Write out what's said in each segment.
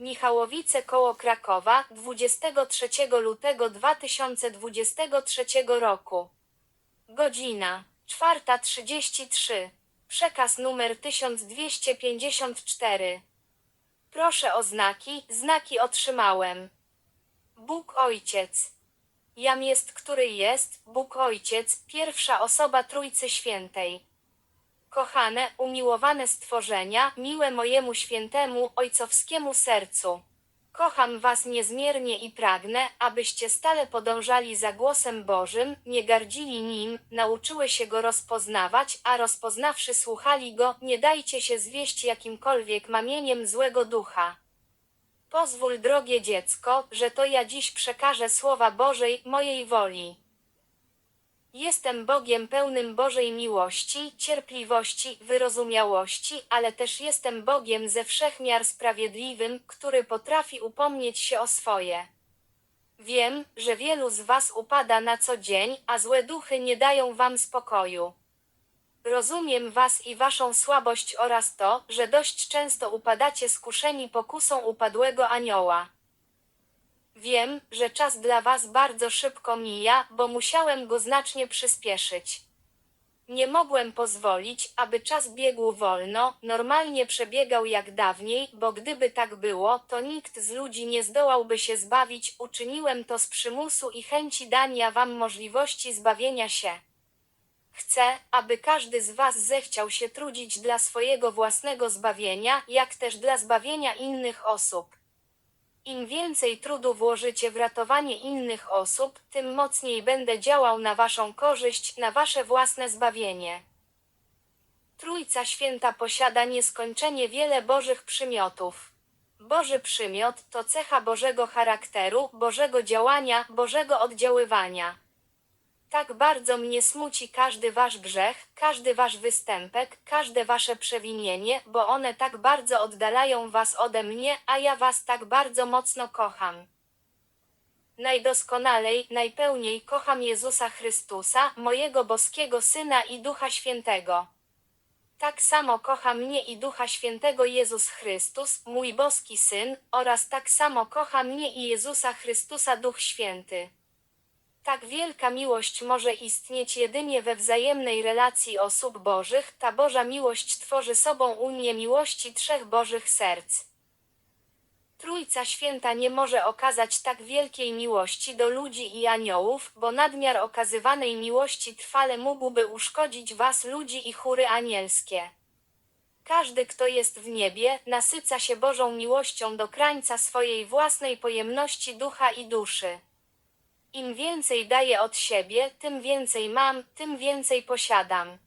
Michałowice koło Krakowa 23 lutego 2023 roku. Godzina 4.33. Przekaz numer 1254. Proszę o znaki, znaki otrzymałem. Bóg Ojciec. Jam jest, który jest, Bóg Ojciec, pierwsza osoba Trójcy Świętej. Kochane, umiłowane stworzenia, miłe mojemu świętemu, ojcowskiemu sercu. Kocham Was niezmiernie i pragnę, abyście stale podążali za głosem Bożym, nie gardzili nim, nauczyły się go rozpoznawać, a rozpoznawszy słuchali go, nie dajcie się zwieść jakimkolwiek mamieniem złego ducha. Pozwól, drogie dziecko, że to ja dziś przekażę słowa Bożej, mojej woli. Jestem Bogiem pełnym Bożej miłości, cierpliwości, wyrozumiałości, ale też jestem Bogiem ze wszechmiar sprawiedliwym, który potrafi upomnieć się o swoje. Wiem, że wielu z Was upada na co dzień, a złe duchy nie dają Wam spokoju. Rozumiem Was i Waszą słabość oraz to, że dość często upadacie skuszeni pokusą upadłego anioła. Wiem, że czas dla Was bardzo szybko mija, bo musiałem go znacznie przyspieszyć. Nie mogłem pozwolić, aby czas biegł wolno, normalnie przebiegał jak dawniej, bo gdyby tak było, to nikt z ludzi nie zdołałby się zbawić. Uczyniłem to z przymusu i chęci dania Wam możliwości zbawienia się. Chcę, aby każdy z Was zechciał się trudzić dla swojego własnego zbawienia, jak też dla zbawienia innych osób. Im więcej trudu włożycie w ratowanie innych osób, tym mocniej będę działał na Waszą korzyść, na Wasze własne zbawienie. Trójca Święta posiada nieskończenie wiele Bożych przymiotów. Boży przymiot to cecha Bożego charakteru, Bożego działania, Bożego oddziaływania. Tak bardzo mnie smuci każdy wasz grzech, każdy wasz występek, każde wasze przewinienie, bo one tak bardzo oddalają was ode mnie, a ja was tak bardzo mocno kocham. Najdoskonalej, najpełniej kocham Jezusa Chrystusa, mojego boskiego Syna i Ducha Świętego. Tak samo kocha mnie i Ducha Świętego Jezus Chrystus, mój boski Syn, oraz tak samo kocha mnie i Jezusa Chrystusa Duch Święty. Tak wielka miłość może istnieć jedynie we wzajemnej relacji osób Bożych. Ta Boża miłość tworzy sobą unię miłości trzech Bożych serc. Trójca Święta nie może okazać tak wielkiej miłości do ludzi i aniołów, bo nadmiar okazywanej miłości trwale mógłby uszkodzić was ludzi i chóry anielskie. Każdy, kto jest w niebie, nasyca się Bożą miłością do krańca swojej własnej pojemności ducha i duszy. Im więcej daję od siebie, tym więcej mam, tym więcej posiadam.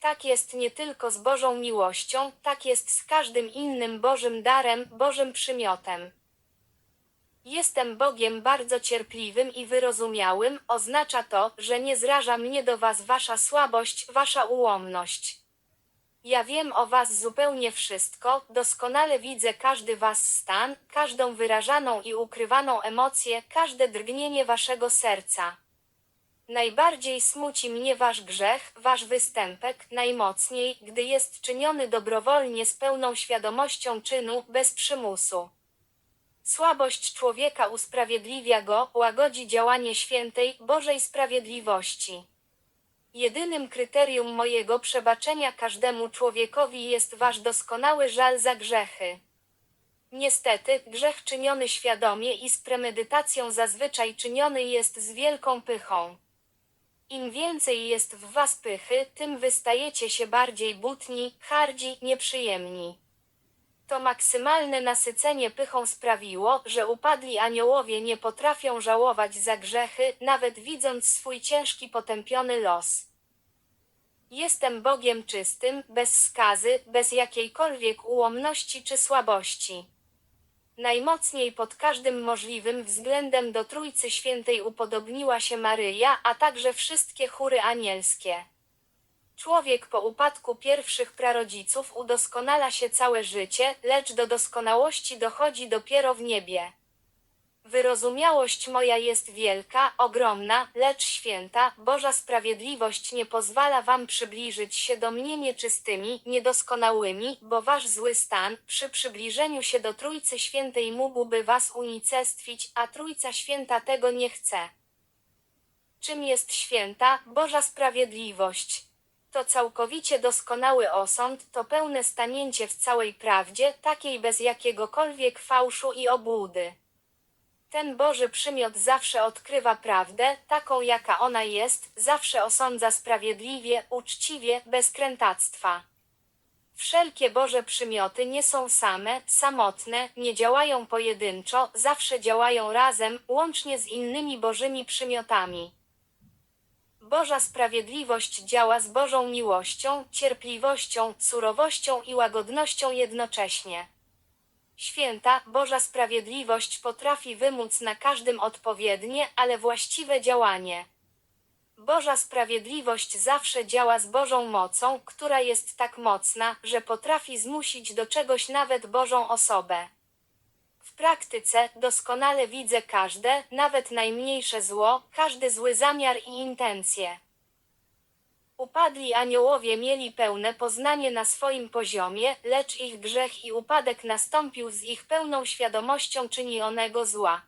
Tak jest nie tylko z Bożą miłością, tak jest z każdym innym Bożym darem, Bożym przymiotem. Jestem Bogiem bardzo cierpliwym i wyrozumiałym, oznacza to, że nie zraża mnie do Was Wasza słabość, Wasza ułomność. Ja wiem o Was zupełnie wszystko, doskonale widzę każdy Was stan, każdą wyrażaną i ukrywaną emocję, każde drgnienie Waszego serca. Najbardziej smuci mnie Wasz grzech, Wasz występek, najmocniej, gdy jest czyniony dobrowolnie z pełną świadomością czynu, bez przymusu. Słabość człowieka usprawiedliwia go, łagodzi działanie świętej, Bożej sprawiedliwości. Jedynym kryterium mojego przebaczenia każdemu człowiekowi jest wasz doskonały żal za grzechy. Niestety, grzech czyniony świadomie i z premedytacją zazwyczaj czyniony jest z wielką pychą. Im więcej jest w was pychy, tym wystajecie się bardziej butni, hardzi, nieprzyjemni. To maksymalne nasycenie pychą sprawiło, że upadli aniołowie nie potrafią żałować za grzechy, nawet widząc swój ciężki potępiony los. Jestem Bogiem czystym, bez skazy, bez jakiejkolwiek ułomności czy słabości. Najmocniej pod każdym możliwym względem do Trójcy Świętej upodobniła się Maryja, a także wszystkie chóry anielskie. Człowiek po upadku pierwszych prarodziców udoskonala się całe życie, lecz do doskonałości dochodzi dopiero w niebie. Wyrozumiałość moja jest wielka, ogromna, lecz święta, Boża sprawiedliwość nie pozwala wam przybliżyć się do mnie nieczystymi, niedoskonałymi, bo wasz zły stan, przy przybliżeniu się do Trójcy Świętej mógłby was unicestwić, a Trójca Święta tego nie chce. Czym jest święta, Boża sprawiedliwość? To całkowicie doskonały osąd, to pełne stanięcie w całej prawdzie, takiej bez jakiegokolwiek fałszu i obłudy. Ten Boży przymiot zawsze odkrywa prawdę, taką jaka ona jest, zawsze osądza sprawiedliwie, uczciwie, bez krętactwa. Wszelkie Boże przymioty nie są same, samotne, nie działają pojedynczo, zawsze działają razem, łącznie z innymi Bożymi przymiotami. Boża sprawiedliwość działa z Bożą miłością, cierpliwością, surowością i łagodnością jednocześnie. Święta, Boża sprawiedliwość potrafi wymóc na każdym odpowiednie, ale właściwe działanie. Boża sprawiedliwość zawsze działa z Bożą mocą, która jest tak mocna, że potrafi zmusić do czegoś nawet Bożą osobę. W praktyce doskonale widzę każde, nawet najmniejsze zło, każdy zły zamiar i intencje. Upadli aniołowie mieli pełne poznanie na swoim poziomie, lecz ich grzech i upadek nastąpił z ich pełną świadomością czynionego zła.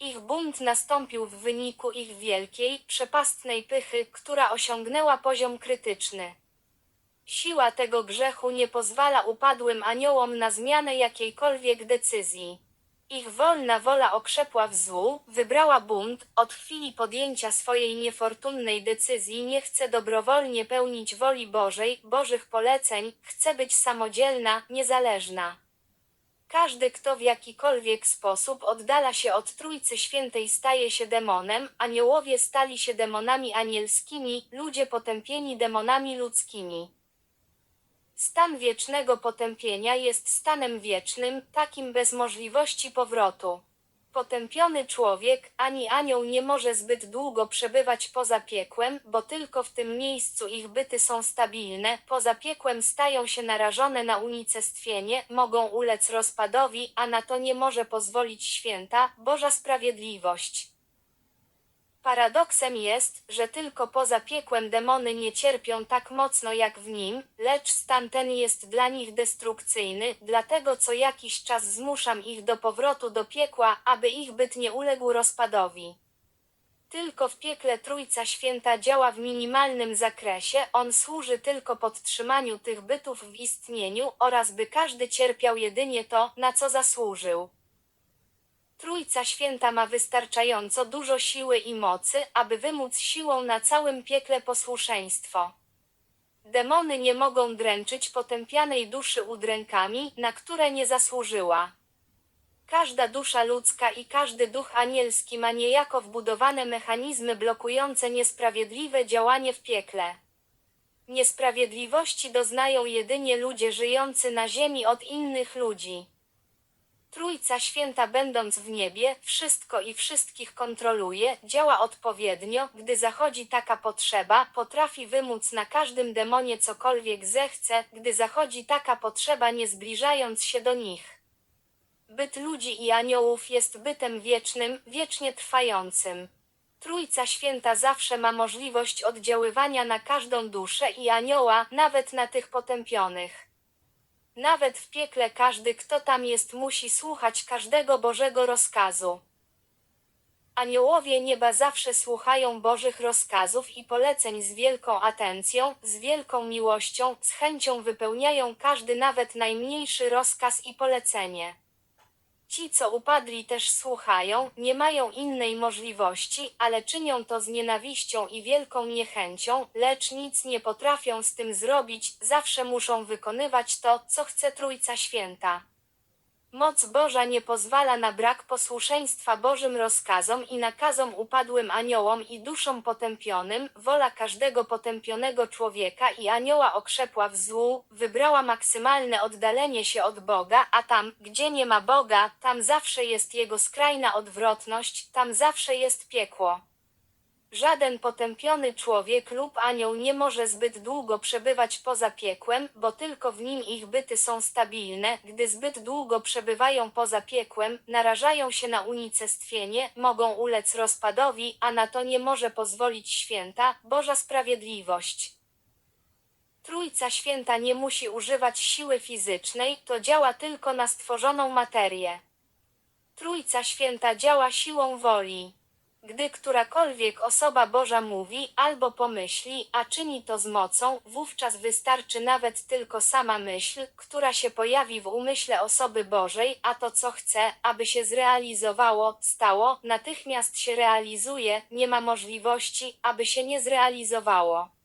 Ich bunt nastąpił w wyniku ich wielkiej, przepastnej pychy, która osiągnęła poziom krytyczny. Siła tego grzechu nie pozwala upadłym aniołom na zmianę jakiejkolwiek decyzji. Ich wolna wola okrzepła w złu, wybrała bunt, od chwili podjęcia swojej niefortunnej decyzji nie chce dobrowolnie pełnić woli Bożej, Bożych poleceń, chce być samodzielna, niezależna. Każdy, kto w jakikolwiek sposób oddala się od Trójcy Świętej staje się demonem, aniołowie stali się demonami anielskimi, ludzie potępieni demonami ludzkimi. Stan wiecznego potępienia jest stanem wiecznym, takim bez możliwości powrotu. Potępiony człowiek, ani anioł nie może zbyt długo przebywać poza piekłem, bo tylko w tym miejscu ich byty są stabilne, poza piekłem stają się narażone na unicestwienie, mogą ulec rozpadowi, a na to nie może pozwolić święta, Boża sprawiedliwość. Paradoksem jest, że tylko poza piekłem demony nie cierpią tak mocno jak w nim, lecz stan ten jest dla nich destrukcyjny, dlatego co jakiś czas zmuszam ich do powrotu do piekła, aby ich byt nie uległ rozpadowi. Tylko w piekle Trójca Święta działa w minimalnym zakresie, on służy tylko podtrzymaniu tych bytów w istnieniu oraz by każdy cierpiał jedynie to, na co zasłużył. Trójca Święta ma wystarczająco dużo siły i mocy, aby wymóc siłą na całym piekle posłuszeństwo. Demony nie mogą dręczyć potępianej duszy udrękami, na które nie zasłużyła. Każda dusza ludzka i każdy duch anielski ma niejako wbudowane mechanizmy blokujące niesprawiedliwe działanie w piekle. Niesprawiedliwości doznają jedynie ludzie żyjący na ziemi od innych ludzi. Trójca Święta będąc w niebie, wszystko i wszystkich kontroluje, działa odpowiednio, gdy zachodzi taka potrzeba, potrafi wymóc na każdym demonie cokolwiek zechce, gdy zachodzi taka potrzeba nie zbliżając się do nich. Byt ludzi i aniołów jest bytem wiecznym, wiecznie trwającym. Trójca Święta zawsze ma możliwość oddziaływania na każdą duszę i anioła, nawet na tych potępionych. Nawet w piekle każdy, kto tam jest, musi słuchać każdego Bożego rozkazu. Aniołowie nieba zawsze słuchają Bożych rozkazów i poleceń z wielką atencją, z wielką miłością, z chęcią wypełniają każdy nawet najmniejszy rozkaz i polecenie. Ci, co upadli, też słuchają, nie mają innej możliwości, ale czynią to z nienawiścią i wielką niechęcią, lecz nic nie potrafią z tym zrobić, zawsze muszą wykonywać to, co chce Trójca Święta. Moc Boża nie pozwala na brak posłuszeństwa Bożym rozkazom i nakazom upadłym aniołom i duszom potępionym, wola każdego potępionego człowieka i anioła okrzepła w złu, wybrała maksymalne oddalenie się od Boga, a tam, gdzie nie ma Boga, tam zawsze jest Jego skrajna odwrotność, tam zawsze jest piekło. Żaden potępiony człowiek lub anioł nie może zbyt długo przebywać poza piekłem, bo tylko w nim ich byty są stabilne. Gdy zbyt długo przebywają poza piekłem, narażają się na unicestwienie, mogą ulec rozpadowi, a na to nie może pozwolić święta, Boża Sprawiedliwość. Trójca Święta nie musi używać siły fizycznej, to działa tylko na stworzoną materię. Trójca Święta działa siłą woli. Gdy którakolwiek osoba Boża mówi albo pomyśli, a czyni to z mocą, wówczas wystarczy nawet tylko sama myśl, która się pojawi w umyśle osoby Bożej, a to co chce, aby się zrealizowało, stało, natychmiast się realizuje, nie ma możliwości, aby się nie zrealizowało.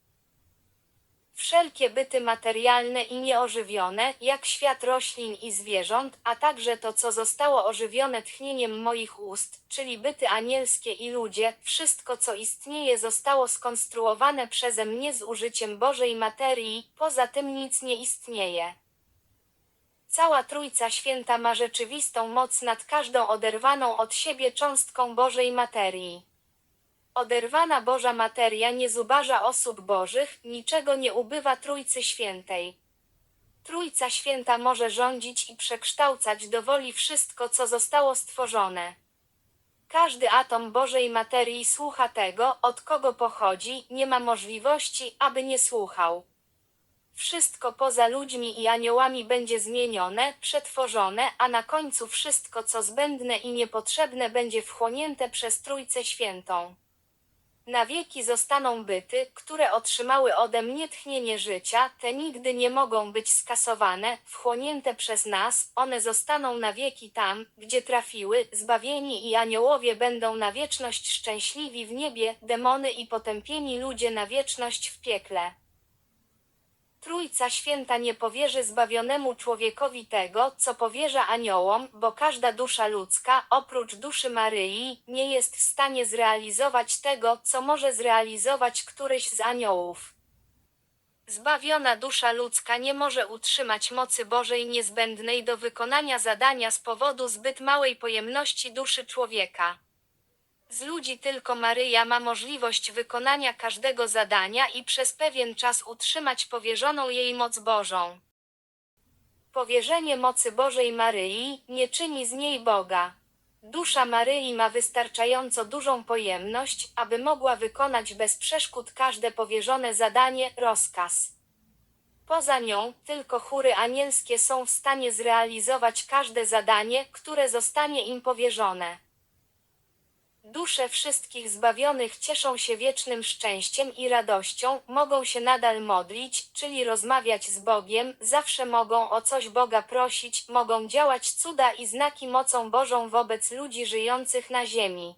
Wszelkie byty materialne i nieożywione, jak świat roślin i zwierząt, a także to, co zostało ożywione tchnieniem moich ust, czyli byty anielskie i ludzie, wszystko, co istnieje, zostało skonstruowane przeze mnie z użyciem Bożej materii, poza tym nic nie istnieje. Cała Trójca Święta ma rzeczywistą moc nad każdą oderwaną od siebie cząstką Bożej materii. Oderwana Boża materia nie zubaża osób Bożych, niczego nie ubywa Trójcy Świętej. Trójca Święta może rządzić i przekształcać do woli wszystko, co zostało stworzone. Każdy atom Bożej materii słucha tego, od kogo pochodzi, nie ma możliwości, aby nie słuchał. Wszystko poza ludźmi i aniołami będzie zmienione, przetworzone, a na końcu wszystko, co zbędne i niepotrzebne, będzie wchłonięte przez Trójcę Świętą. Na wieki zostaną byty, które otrzymały ode mnie tchnienie życia, te nigdy nie mogą być skasowane, wchłonięte przez nas, one zostaną na wieki tam, gdzie trafiły, zbawieni i aniołowie będą na wieczność szczęśliwi w niebie, demony i potępieni ludzie na wieczność w piekle. Trójca Święta nie powierzy zbawionemu człowiekowi tego, co powierza aniołom, bo każda dusza ludzka, oprócz duszy Maryi, nie jest w stanie zrealizować tego, co może zrealizować któryś z aniołów. Zbawiona dusza ludzka nie może utrzymać mocy Bożej niezbędnej do wykonania zadania z powodu zbyt małej pojemności duszy człowieka. Z ludzi tylko Maryja ma możliwość wykonania każdego zadania i przez pewien czas utrzymać powierzoną jej moc Bożą. Powierzenie mocy Bożej Maryi nie czyni z niej Boga. Dusza Maryi ma wystarczająco dużą pojemność, aby mogła wykonać bez przeszkód każde powierzone zadanie, rozkaz. Poza nią, tylko chóry anielskie są w stanie zrealizować każde zadanie, które zostanie im powierzone. Dusze wszystkich zbawionych cieszą się wiecznym szczęściem i radością, mogą się nadal modlić, czyli rozmawiać z Bogiem, zawsze mogą o coś Boga prosić, mogą działać cuda i znaki mocą Bożą wobec ludzi żyjących na ziemi.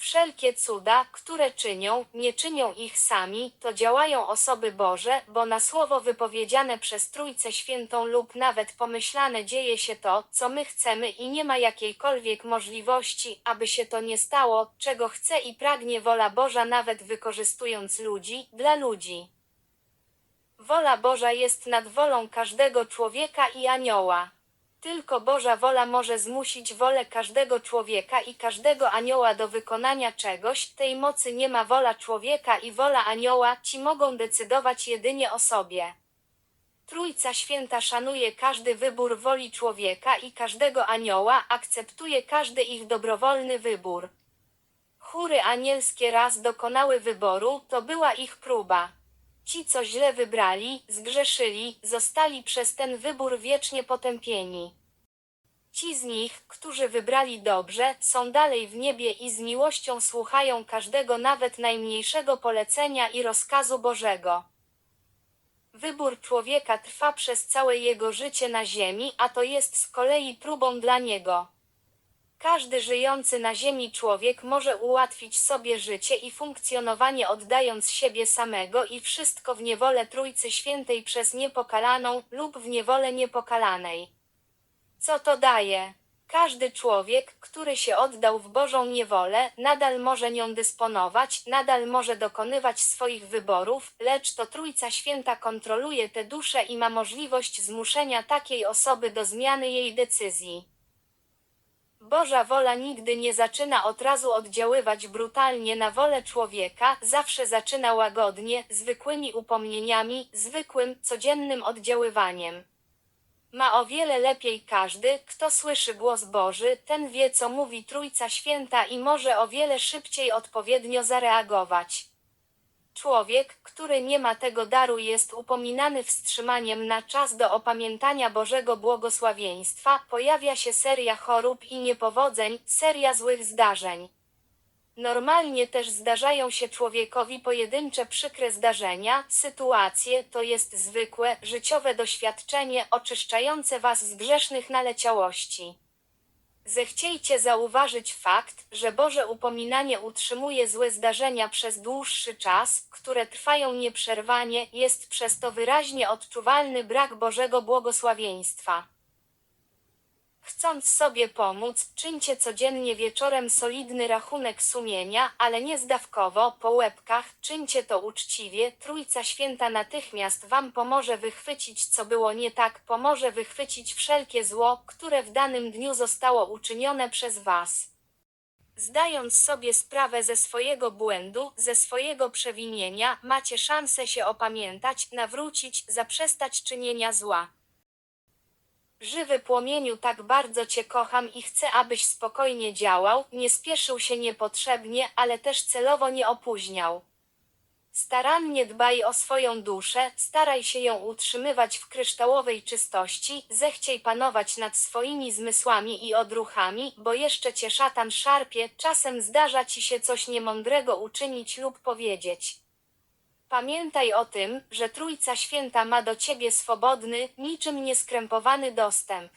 Wszelkie cuda, które czynią, nie czynią ich sami, to działają osoby Boże, bo na słowo wypowiedziane przez Trójcę Świętą lub nawet pomyślane dzieje się to, co my chcemy i nie ma jakiejkolwiek możliwości, aby się to nie stało, czego chce i pragnie wola Boża nawet wykorzystując ludzi, dla ludzi. Wola Boża jest nad wolą każdego człowieka i anioła. Tylko Boża wola może zmusić wolę każdego człowieka i każdego anioła do wykonania czegoś, tej mocy nie ma wola człowieka i wola anioła, ci mogą decydować jedynie o sobie. Trójca Święta szanuje każdy wybór woli człowieka i każdego anioła, akceptuje każdy ich dobrowolny wybór. Chóry anielskie raz dokonały wyboru, to była ich próba. Ci, co źle wybrali, zgrzeszyli, zostali przez ten wybór wiecznie potępieni. Ci z nich, którzy wybrali dobrze, są dalej w niebie i z miłością słuchają każdego nawet najmniejszego polecenia i rozkazu Bożego. Wybór człowieka trwa przez całe jego życie na ziemi, a to jest z kolei próbą dla niego. Każdy żyjący na ziemi człowiek może ułatwić sobie życie i funkcjonowanie oddając siebie samego i wszystko w niewolę Trójcy Świętej przez niepokalaną lub w niewolę niepokalanej. Co to daje? Każdy człowiek, który się oddał w Bożą niewolę, nadal może nią dysponować, nadal może dokonywać swoich wyborów, lecz to Trójca Święta kontroluje tę duszę i ma możliwość zmuszenia takiej osoby do zmiany jej decyzji. Boża wola nigdy nie zaczyna od razu oddziaływać brutalnie na wolę człowieka, zawsze zaczyna łagodnie, zwykłymi upomnieniami, zwykłym, codziennym oddziaływaniem. Ma o wiele lepiej każdy, kto słyszy głos Boży, ten wie, co mówi Trójca Święta i może o wiele szybciej odpowiednio zareagować. Człowiek, który nie ma tego daru, jest upominany wstrzymaniem na czas do opamiętania Bożego błogosławieństwa, pojawia się seria chorób i niepowodzeń, seria złych zdarzeń. Normalnie też zdarzają się człowiekowi pojedyncze przykre zdarzenia, sytuacje, to jest zwykłe, życiowe doświadczenie oczyszczające was z grzesznych naleciałości. Zechciejcie zauważyć fakt, że Boże upominanie utrzymuje złe zdarzenia przez dłuższy czas, które trwają nieprzerwanie, jest przez to wyraźnie odczuwalny brak Bożego błogosławieństwa. Chcąc sobie pomóc, czyńcie codziennie wieczorem solidny rachunek sumienia, ale nie zdawkowo, po łebkach, czyńcie to uczciwie, Trójca Święta natychmiast wam pomoże wychwycić co było nie tak, pomoże wychwycić wszelkie zło, które w danym dniu zostało uczynione przez was. Zdając sobie sprawę ze swojego błędu, ze swojego przewinienia, macie szansę się opamiętać, nawrócić, zaprzestać czynienia zła. Żywy płomieniu, tak bardzo Cię kocham i chcę, abyś spokojnie działał, nie spieszył się niepotrzebnie, ale też celowo nie opóźniał. Starannie dbaj o swoją duszę, staraj się ją utrzymywać w kryształowej czystości, zechciej panować nad swoimi zmysłami i odruchami, bo jeszcze cię szatan szarpie, czasem zdarza ci się coś niemądrego uczynić lub powiedzieć. Pamiętaj o tym, że Trójca Święta ma do ciebie swobodny, niczym nieskrępowany dostęp.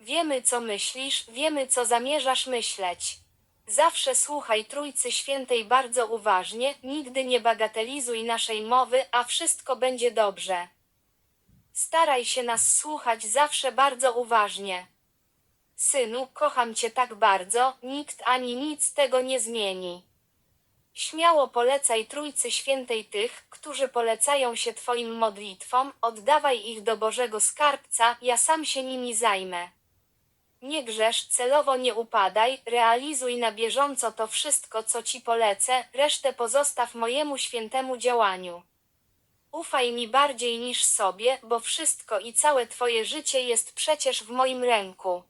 Wiemy, co myślisz, wiemy, co zamierzasz myśleć. Zawsze słuchaj Trójcy Świętej bardzo uważnie, nigdy nie bagatelizuj naszej mowy, a wszystko będzie dobrze. Staraj się nas słuchać zawsze bardzo uważnie. Synu, kocham cię tak bardzo, nikt ani nic tego nie zmieni. Śmiało polecaj Trójcy Świętej tych, którzy polecają się Twoim modlitwom, oddawaj ich do Bożego Skarbca, ja sam się nimi zajmę. Nie grzesz, celowo nie upadaj, realizuj na bieżąco to wszystko, co Ci polecę, resztę pozostaw mojemu świętemu działaniu. Ufaj mi bardziej niż sobie, bo wszystko i całe Twoje życie jest przecież w moim ręku.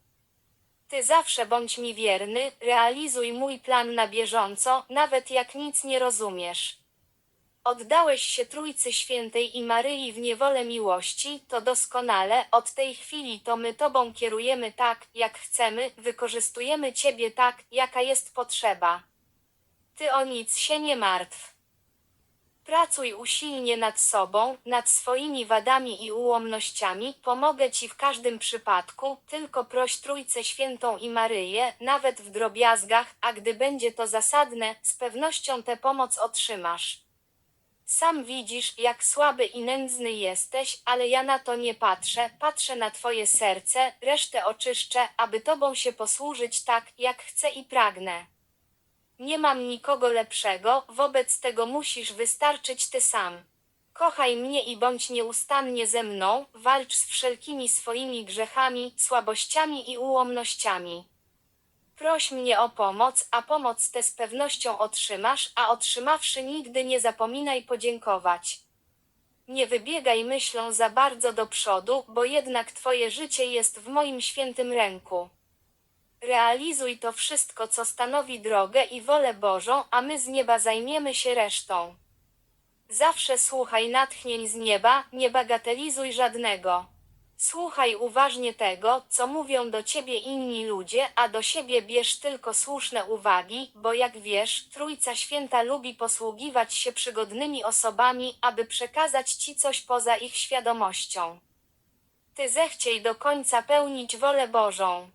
Ty zawsze bądź mi wierny, realizuj mój plan na bieżąco, nawet jak nic nie rozumiesz. Oddałeś się Trójcy Świętej i Maryi w niewolę miłości, to doskonale, od tej chwili to my Tobą kierujemy tak, jak chcemy, wykorzystujemy Ciebie tak, jaka jest potrzeba. Ty o nic się nie martw. Pracuj usilnie nad sobą, nad swoimi wadami i ułomnościami, pomogę Ci w każdym przypadku, tylko proś Trójcę Świętą i Maryję, nawet w drobiazgach, a gdy będzie to zasadne, z pewnością tę pomoc otrzymasz. Sam widzisz, jak słaby i nędzny jesteś, ale ja na to nie patrzę, patrzę na Twoje serce, resztę oczyszczę, aby Tobą się posłużyć tak, jak chcę i pragnę. Nie mam nikogo lepszego, wobec tego musisz wystarczyć ty sam. Kochaj mnie i bądź nieustannie ze mną, walcz z wszelkimi swoimi grzechami, słabościami i ułomnościami. Proś mnie o pomoc, a pomoc tę z pewnością otrzymasz, a otrzymawszy nigdy nie zapominaj podziękować. Nie wybiegaj myślą za bardzo do przodu, bo jednak Twoje życie jest w moim świętym ręku. Realizuj to wszystko, co stanowi drogę i wolę Bożą, a my z nieba zajmiemy się resztą. Zawsze słuchaj natchnień z nieba, nie bagatelizuj żadnego. Słuchaj uważnie tego, co mówią do ciebie inni ludzie, a do siebie bierz tylko słuszne uwagi, bo jak wiesz, Trójca Święta lubi posługiwać się przygodnymi osobami, aby przekazać ci coś poza ich świadomością. Ty zechciej do końca pełnić wolę Bożą.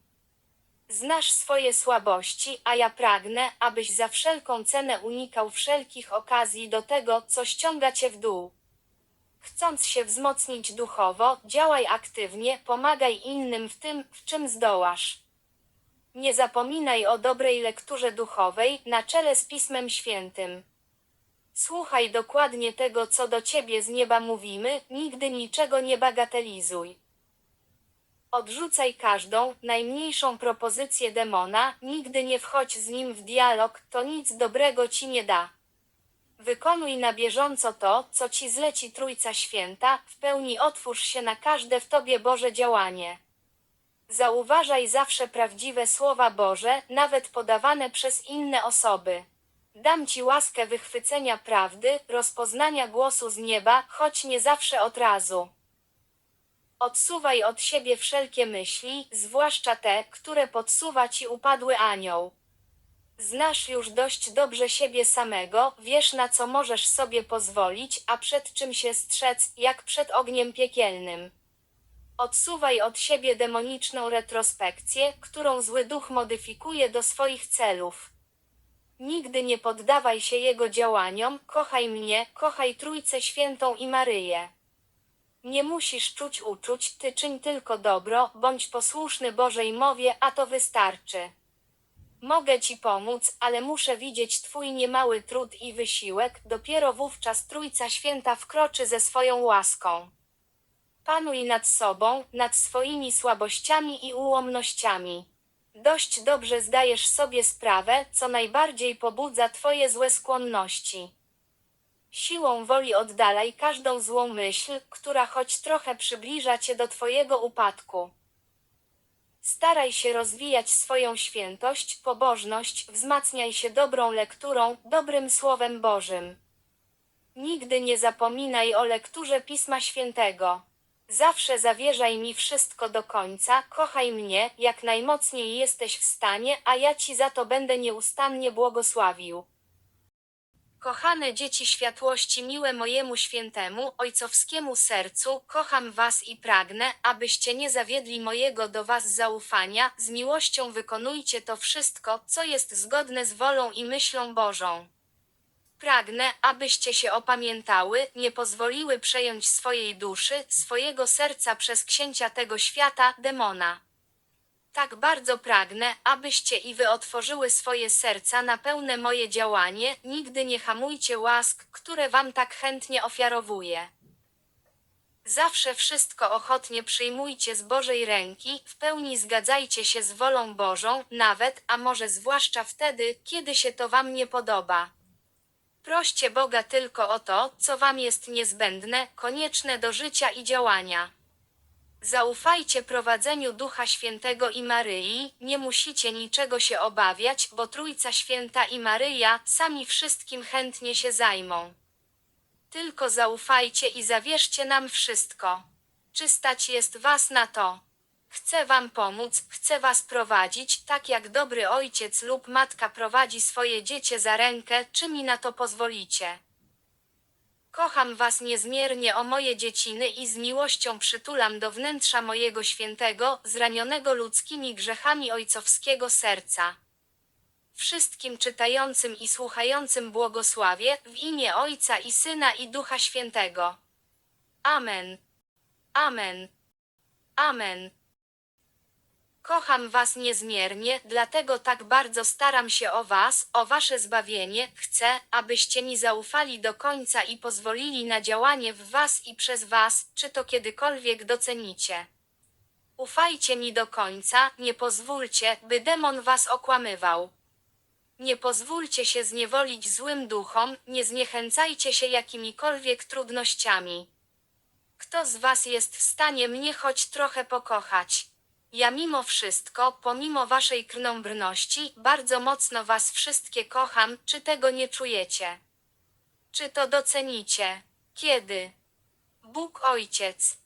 Znasz swoje słabości, a ja pragnę, abyś za wszelką cenę unikał wszelkich okazji do tego, co ściąga cię w dół. Chcąc się wzmocnić duchowo, działaj aktywnie, pomagaj innym w tym, w czym zdołasz. Nie zapominaj o dobrej lekturze duchowej, na czele z Pismem Świętym. Słuchaj dokładnie tego, co do ciebie z nieba mówimy, nigdy niczego nie bagatelizuj. Odrzucaj każdą, najmniejszą propozycję demona, nigdy nie wchodź z nim w dialog, to nic dobrego ci nie da. Wykonuj na bieżąco to, co ci zleci Trójca Święta, w pełni otwórz się na każde w tobie Boże działanie. Zauważaj zawsze prawdziwe słowa Boże, nawet podawane przez inne osoby. Dam ci łaskę wychwycenia prawdy, rozpoznania głosu z nieba, choć nie zawsze od razu. Odsuwaj od siebie wszelkie myśli, zwłaszcza te, które podsuwa ci upadły anioł. Znasz już dość dobrze siebie samego, wiesz na co możesz sobie pozwolić, a przed czym się strzec, jak przed ogniem piekielnym. Odsuwaj od siebie demoniczną retrospekcję, którą zły duch modyfikuje do swoich celów. Nigdy nie poddawaj się jego działaniom, kochaj mnie, kochaj Trójcę Świętą i Maryję. Nie musisz czuć uczuć, ty czyń tylko dobro, bądź posłuszny Bożej mowie, a to wystarczy. Mogę ci pomóc, ale muszę widzieć twój niemały trud i wysiłek, dopiero wówczas Trójca Święta wkroczy ze swoją łaską. Panuj nad sobą, nad swoimi słabościami i ułomnościami. Dość dobrze zdajesz sobie sprawę, co najbardziej pobudza twoje złe skłonności. Siłą woli oddalaj każdą złą myśl, która choć trochę przybliża cię do twojego upadku. Staraj się rozwijać swoją świętość, pobożność, wzmacniaj się dobrą lekturą, dobrym Słowem Bożym. Nigdy nie zapominaj o lekturze Pisma Świętego. Zawsze zawierzaj mi wszystko do końca, kochaj mnie, jak najmocniej jesteś w stanie, a ja ci za to będę nieustannie błogosławił. Kochane dzieci światłości, miłe mojemu świętemu, ojcowskiemu sercu, kocham was i pragnę, abyście nie zawiedli mojego do was zaufania, z miłością wykonujcie to wszystko, co jest zgodne z wolą i myślą Bożą. Pragnę, abyście się opamiętały, nie pozwoliły przejąć swojej duszy, swojego serca przez księcia tego świata, demona. Tak bardzo pragnę, abyście i wy otworzyły swoje serca na pełne moje działanie, nigdy nie hamujcie łask, które wam tak chętnie ofiarowuję. Zawsze wszystko ochotnie przyjmujcie z Bożej ręki, w pełni zgadzajcie się z wolą Bożą, nawet, a może zwłaszcza wtedy, kiedy się to wam nie podoba. Proście Boga tylko o to, co wam jest niezbędne, konieczne do życia i działania. Zaufajcie prowadzeniu Ducha Świętego i Maryi, nie musicie niczego się obawiać, bo Trójca Święta i Maryja sami wszystkim chętnie się zajmą. Tylko zaufajcie i zawierzcie nam wszystko. Czy stać jest was na to? Chcę wam pomóc, chcę was prowadzić, tak jak dobry ojciec lub matka prowadzi swoje dziecię za rękę, czy mi na to pozwolicie? Kocham was niezmiernie o moje dzieciny i z miłością przytulam do wnętrza mojego świętego, zranionego ludzkimi grzechami ojcowskiego serca. Wszystkim czytającym i słuchającym błogosławię w imię Ojca i Syna i Ducha Świętego. Amen. Amen. Amen. Kocham Was niezmiernie, dlatego tak bardzo staram się o Was, o Wasze zbawienie. Chcę, abyście mi zaufali do końca i pozwolili na działanie w Was i przez Was, czy to kiedykolwiek docenicie. Ufajcie mi do końca, nie pozwólcie, by demon Was okłamywał. Nie pozwólcie się zniewolić złym duchom, nie zniechęcajcie się jakimikolwiek trudnościami. Kto z Was jest w stanie mnie choć trochę pokochać? Ja mimo wszystko, pomimo waszej krnąbrności, bardzo mocno was wszystkie kocham, czy tego nie czujecie? Czy to docenicie? Kiedy? Bóg Ojciec,